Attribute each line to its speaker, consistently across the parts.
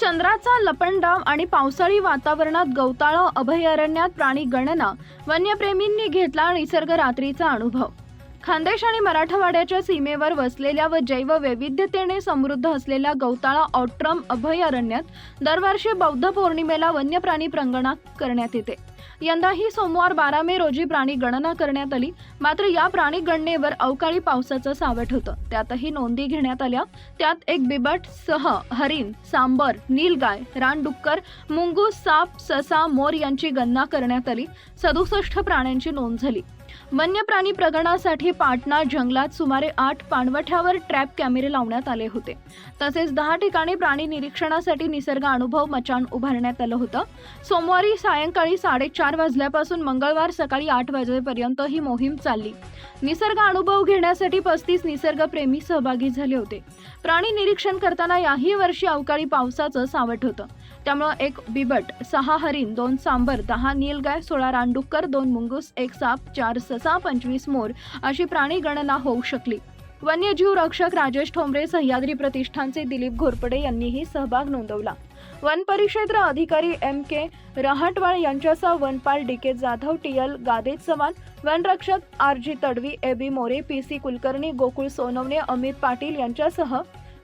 Speaker 1: चंद्राचा लपंडाव आणि पावसाळी वातावरणात गवताळ अभयारण्यात प्राणी गणना वन्यप्रेमींनी घेतला निसर्ग रात्रीचा अनुभव. खानदेश आणि मराठवाड्याच्या सीमेवर वसलेल्या व जैववैविध्यतेने समृद्ध असलेल्या गवताळा ऑट्रम अभयारण्यात दरवर्षी बौद्ध पौर्णिमेला वन्य प्राणी प्रंगणा करण्यात येते. यंदाही सोमवार बारा मे रोजी प्राणी गणना करण्यात आली. मात्र या प्राणी गणनेवर अवकाळी पावसाचं सावट होतं. त्यातही नोंदी घेण्यात आल्या. त्यात एक बिबट सह हरिण सांबर नीलगाय रानडुक्कर मुंगूस साप ससा मोर यांची गणना करण्यात आली. सदुसष्ट प्राण्यांची नोंद झाली. वन्य प्राणी प्रगणासाठी पाटणा जंगलात सुमारे आठ पाणवठ्यावर ट्रॅप कॅमेरे लावण्यात आले होते. तसेच दहा ठिकाणी प्राणी निरीक्षणासाठी निसर्ग अनुभव मचान उभारण्यात आलं होतं. सोमवारी सायंकाळी साडेचार वाजल्यापासून मंगळवार सकाळी आठ वाजेपर्यंत ही मोहीम चालली. निसर्ग अनुभव घेण्यासाठी पस्तीस निसर्गप्रेमी सहभागी झाले होते. प्राणी निरीक्षण करताना याही वर्षी अवकाळी पावसाचं सावट होतं. त्यामुळं एक बिबट सहा हरिण दोन सांबर दहा नीलगाय सोळा रानडुक्कर दोन मुंगूस एक साप चार ससा पंचवीस मोर अशी प्राणी गणना होऊ शकली. वन्यजीव रक्षक राजेश ठोंबरे सह्याद्री प्रतिष्ठानचे दिलीप घोरपडे यांनीही सहभाग नोंदवला. वन परिक्षेत्र अधिकारी एम के रहाटवाळ यांच्यासह वनपाल D K Jadhav T L Gade Chavan वनरक्षक R G Tadvi A B More P C Kulkarni Gokul Sonawane Amit Patil यांच्यासह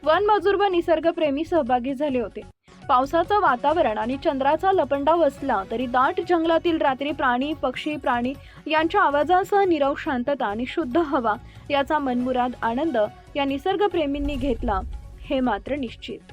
Speaker 1: वन मजूर व निसर्गप्रेमी सहभागी झाले होते. पावसाचं वातावरण आणि चंद्राचा लपंडाव असला तरी दाट जंगलातील रात्री प्राणी पक्षी प्राणी यांच्या आवाजासह निरव शांतता आणि शुद्ध हवा याचा मनमुराद आनंद या निसर्गप्रेमींनी घेतला. हे मात्र निश्चित.